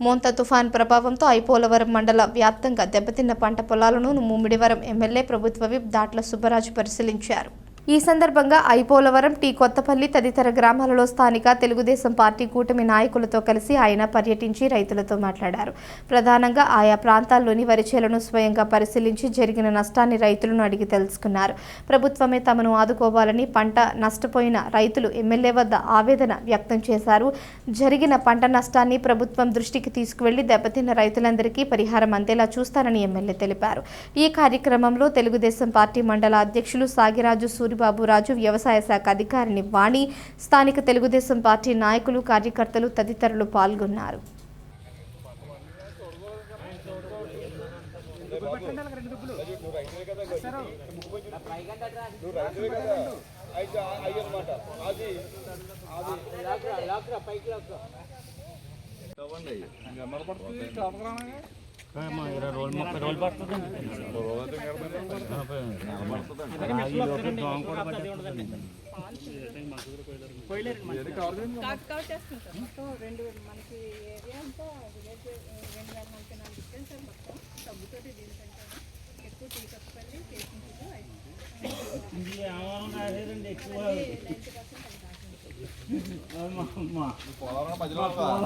మోంతా తుఫాన్ ప్రభావంతో ఐపోలవరం మండల వ్యాప్తంగా దెబ్బతిన్న పంట పొలాలను ముమ్మిడివరం ఎమ్మెల్యే ప్రభుత్వ విప్ దాట్ల సుబ్బరాజు పరిశీలించారు. ఈ సందర్భంగా ఐపోలవరం టీ కొత్తపల్లి తదితర గ్రామాలలో స్థానిక తెలుగుదేశం పార్టీ కూటమి నాయకులతో కలిసి ఆయన పర్యటించి రైతులతో మాట్లాడారు. ప్రధానంగా ఆయా ప్రాంతాల్లోని వరి చేలను స్వయంగా పరిశీలించి జరిగిన నష్టాన్ని రైతులను అడిగి తెలుసుకున్నారు. ప్రభుత్వమే తమను ఆదుకోవాలని పంట నష్టపోయిన రైతులు ఎమ్మెల్యే వద్ద ఆవేదన వ్యక్తం చేశారు. జరిగిన పంట నష్టాన్ని ప్రభుత్వం దృష్టికి తీసుకువెళ్ళి దెబ్బతిన్న రైతులందరికీ పరిహారం అందేలా చూస్తారని ఎమ్మెల్యే తెలిపారు. ఈ కార్యక్రమంలో తెలుగుదేశం పార్టీ మండల అధ్యక్షులు సాగిరాజు సూరిబాబు రాజు వ్యవసాయ శాఖ అధికారిని వాణి స్థానిక తెలుగుదేశం పార్టీ నాయకులు కార్యకర్తలు తదితరులు పాల్గొన్నారు. ఇరవై రోజులు ముప్పై పడుతుంది రెండు మనకి ఏరియా అంతా విలేజ్ రెండు వేల నలభై నాలుగు ఇచ్చాను సార్ మొత్తం ఎక్కువ టీ కప్పల్లి మధ్యలో ఆవిడ